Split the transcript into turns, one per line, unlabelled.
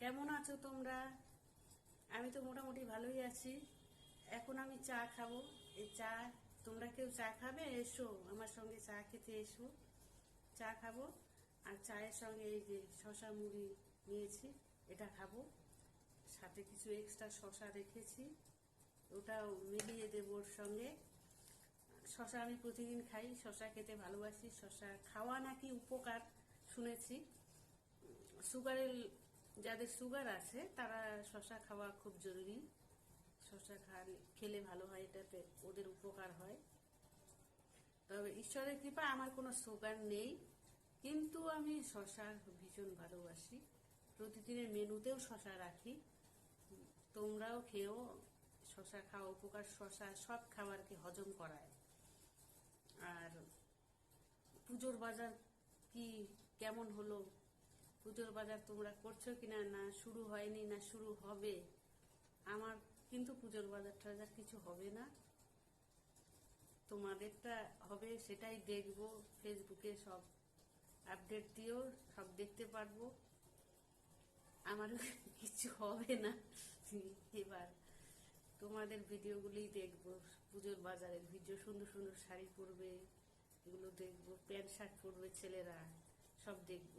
কেমন আছো তোমরা? আমি তো মোটামুটি ভালোই আছি। এখন আমি চা খাব। এই চা, তোমরা কেউ চা খাবে? এসো, আমার সঙ্গে চা খেতে এসো। চা খাব। আর চায়ের সঙ্গে এই যে শশা মুড়ি নিয়েছি, এটা খাব। সাথে কিছু এক্সট্রা শশা রেখেছি। ওটাও মিলিয়ে দেবো ওর সঙ্গে। শশা আমি প্রতিদিন খাই। শশা খেতে ভালোবাসি। শশা খাওয়া নাকি উপকার শুনেছি। সুগারের যাদের সুগার আছে, তারা শশা খাওয়া খুব জরুরি। শশা খান খেলে ভালো হয় এটাতে ওদের উপকার হয়। তবে ঈশ্বরের কৃপা, আমার কোনো সুগার নেই। কিন্তু আমি শশা ভীষণ ভালোবাসি। প্রতিদিনের মেনুতেও শশা রাখি। তোমরাও খেও শশা খাওয়া উপকার শশা সব খাবারকে হজম করায়। আর পুজোর বাজার কি, কেমন হলো? পুজোর বাজার তোমরা করছ কিনা, না শুরু হয়নি, না শুরু হবে? আমার কিন্তু পুজোর বাজার টাজার কিছু হবে না। তোমাদেরটা হবে, সেটাই দেখব, ফেসবুকে সব আপডেট দিও, সব দেখতে পারব। আমার কিছু হবে না। এবার তোমাদের ভিডিওগুলোই দেখব, পুজোর বাজারের ভিডিও, সুন্দর সুন্দর শাড়ি পরবে, এগুলো দেখব, প্যান্ট শার্ট পরবে ছেলেরা, সব দেখব।